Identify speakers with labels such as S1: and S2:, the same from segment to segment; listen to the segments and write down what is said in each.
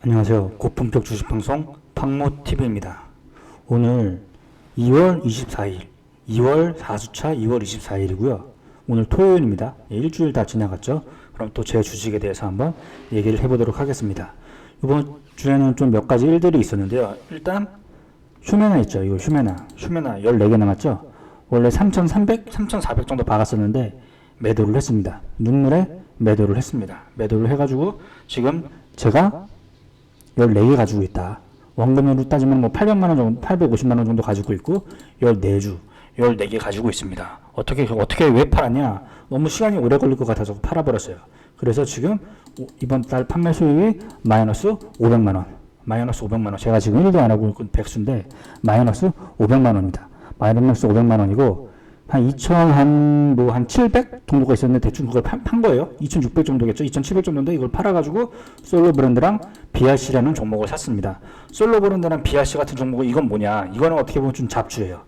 S1: 안녕하세요. 고품격 주식방송 팡모TV입니다. 오늘 2월 24일, 2월 4주차 2월 24일이고요. 오늘 토요일입니다. 예, 일주일 다 지나갔죠. 그럼 또 제 주식에 대해서 한번 얘기를 해보도록 하겠습니다. 이번 주에는 좀 몇 가지 일들이 있었는데요. 일단 휴메나 있죠. 이거 휴메나. 휴메나 14개 남았죠. 원래 3,300, 3,400 정도 박았었는데 매도를 했습니다. 눈물에 매도를 했습니다. 매도를 해가지고 지금 제가 14개 가지고 있다. 원금으로 따지면 뭐 800만 원 정도, 850만 원 정도 가지고 있고 14주, 14개 가지고 있습니다. 어떻게 어떻게 왜 팔았냐? 너무 시간이 오래 걸릴 것 같아서 팔아버렸어요. 그래서 지금 오- 이번 달 판매 수익이 마이너스 500만 원. 마이너스 500만 원. 제가 지금 1도 안 하고 있는 백수인데 마이너스 500만 원입니다. 마이너스 500만 원이고 한 2천 한뭐한 700 정도가 있었는데 대충 그걸 판, 판 거예요. 2,600 정도겠죠. 2,700 정도인데 이걸 팔아가지고 솔로 브랜드랑 BRC라는 종목을 샀습니다. 솔로 브랜드랑 BRC 같은 종목은 이건 뭐냐? 이거는 어떻게 보면 좀 잡주예요.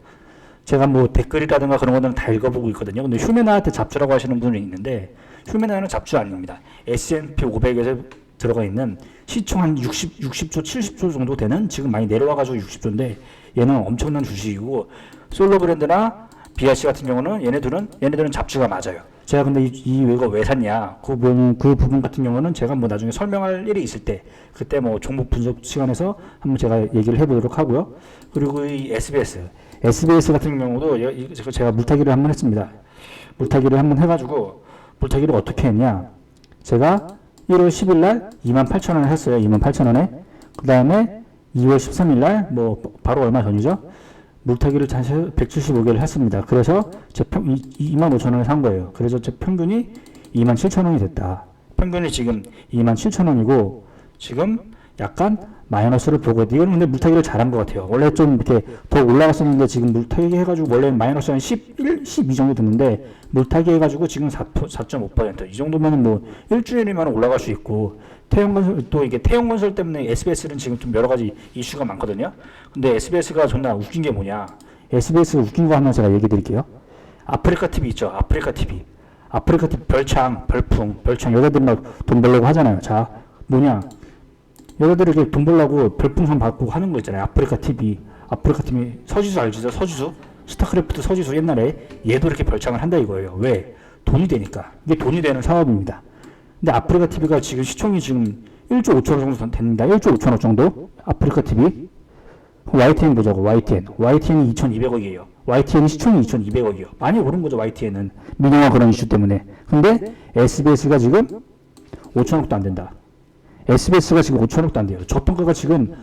S1: 제가 뭐 댓글이라든가 그런 거는 다 읽어보고 있거든요. 근데 휴메나한테 잡주라고 하시는 분이 있는데 휴메나는 잡주 아닙니다. S&P 500에서 들어가 있는 시총 한 60, 60조, 70조 정도 되는 지금 많이 내려와가지고 60조인데 얘는 엄청난 주식이고 솔로 브랜드나 BRC 같은 경우는 얘네들은 얘네들은 잡주가 맞아요. 제가 근데 이, 이 이거 왜 샀냐 그, 부분, 그 부분 같은 경우는 제가 뭐 나중에 설명할 일이 있을 때 그때 뭐 종목 분석 시간에서 한번 제가 얘기를 해보도록 하고요. 그리고 이 SBS SBS 같은 경우도 제가- 물타기를 한번 했습니다. 물타기를 한번 해가지고 물타기를 어떻게 했냐 제가 1월 10일 날 28,000원을 했어요. 28,000원에 그 다음에 2월 13일 날 뭐 바로 얼마 전이죠? 물타기를 다시 175개를 했습니다. 그래서 제 평, 25,000원에 산 거예요. 그래서 제 평균이 27,000원이 됐다. 평균이 지금 27,000원이고 지금 약간 마이너스를 보고 이거는 근데 물타기를 잘한 것 같아요. 원래 좀 이렇게 더 올라갔었는데 지금 물타기 해가지고 원래 마이너스 한 11, 12 정도 됐는데 물타기 해가지고 지금 4, 4.5%이 정도면 뭐 일주일이면 올라갈 수 있고 태용건설 또 이게 태용건설 때문에 SBS는 지금 좀 여러 가지 이슈가 많거든요. 근데 SBS가 존나 웃긴 게 뭐냐? SBS 웃긴 거 하나 제가 얘기 드릴게요. 아프리카 TV 있죠? 아프리카 TV. 아프리카 TV 별창, 별풍, 별창 여자들 막 돈 벌려고 하잖아요. 자, 뭐냐? 여자들 이렇게 돈 벌려고 별풍선 받고 하는 거 있잖아요. 아프리카 TV. 아프리카 TV 서지수 알죠? 서지수? 스타크래프트 서지수 옛날에 얘도 이렇게 별창을 한다 이거예요. 왜? 돈이 되니까. 이게 돈이 되는 사업입니다. 근데 아프리카 TV가 지금 시총이 지금 1조 5천억 정도 됩니다. 1조 5천억 정도. 아프리카 TV. YTN 보자고, YTN. YTN이 2,200억이에요. YTN 시총이 2,200억이에요. 많이 오른 거죠, YTN은. 민영화 그런 이슈 때문에. 근데 SBS가 지금 5천억도 안 된다. SBS가 지금 5천억도 안 돼요. 저평가가 지금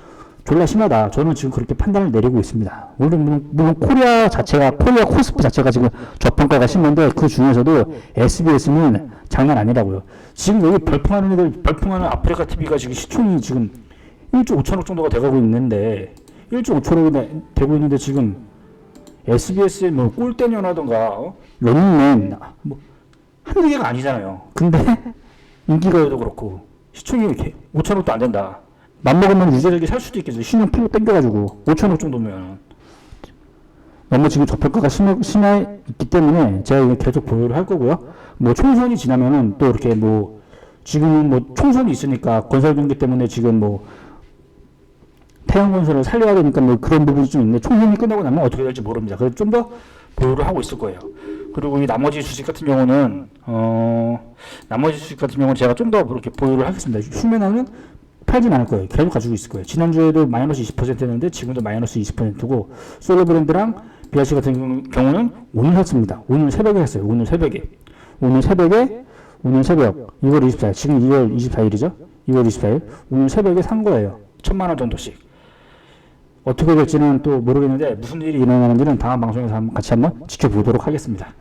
S1: 졸라 심하다. 저는 지금 그렇게 판단을 내리고 있습니다. 물론, 물론, 물론 코리아 자체가, 코리아 코스프 자체가 지금 저평가가 심한데 그 중에서도 SBS는 장난 아니라고요. 지금 여기 별풍하는 애들, 별풍하는 아프리카 TV가 지금 시총이 지금 1조 5천억 정도가 돼가고 있는데 1조 5천억이 되고 있는데 지금 SBS의 뭐 꼴대녀라던가 어? 런닝맨 뭐 한두 개가 아니잖아요. 근데 인기가요도 그렇고 시총이 이렇게 5천 억도 안 된다. 맘먹으면 유재력이 살 수도 있겠죠. 신용 풀로 땡겨가지고 5천 억 정도면 너무 지금 저평가가 심해, 심해 있기 때문에 제가 이거 계속 보유를 할 거고요. 뭐 총선이 지나면은 또 이렇게 뭐 지금은 뭐 총선이 있으니까 건설 경기 때문에 지금 뭐 태양건설을 살려야 되니까 뭐 그런 부분이 좀 있는데 총선이 끝나고 나면 어떻게 될지 모릅니다. 그래서 좀 더 보유를 하고 있을 거예요. 그리고 이 나머지 주식 같은 경우는 어 나머지 주식 같은 경우는 제가 좀 더 이렇게 보유를 하겠습니다. 휴메나는 팔진 않을 거예요. 계속 가지고 있을 거예요. 지난주에도 마이너스 20%였는데 지금도 마이너스 20%고 솔로 브랜드랑 비아시 같은 경우는 오늘 샀습니다. 오늘 새벽에 했어요. 오늘 새벽에. 오늘 새벽에 오늘 새벽 2월 24일 지금 2월 24일이죠. 2월 24일 오늘 새벽에 산 거예요. 천만 원 정도씩. 어떻게 될지는 또 모르겠는데 무슨 일이 일어나는지는 다음 방송에서 같이 한번 지켜보도록 하겠습니다.